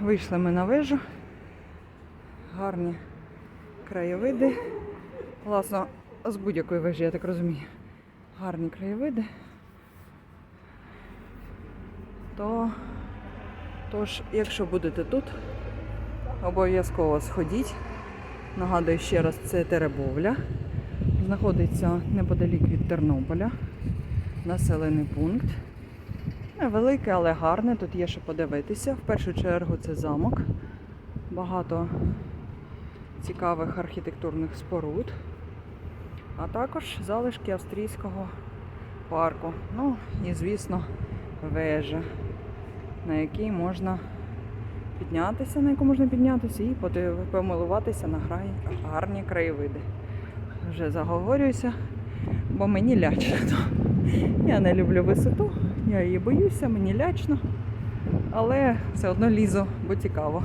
Вийшли ми на вежу. Гарні краєвиди. Власно, з будь-якої вежі, я так розумію. Гарні краєвиди. То, тож, якщо будете тут, обов'язково сходіть. Нагадую ще раз, це Теребовля. Знаходиться неподалік від Тернополя. Населений пункт. Невелике, але гарне. Тут є що подивитися. В першу чергу це замок. Багато цікавих архітектурних споруд. А також залишки австрійського парку. Ну і, звісно, вежа, на якій можна піднятися, на яку можна піднятися і помилуватися на гарні краєвиди. Вже заговорююся, бо мені лячно. Я не люблю висоту, я її боюся, мені лячно, але все одно лізу, бо цікаво.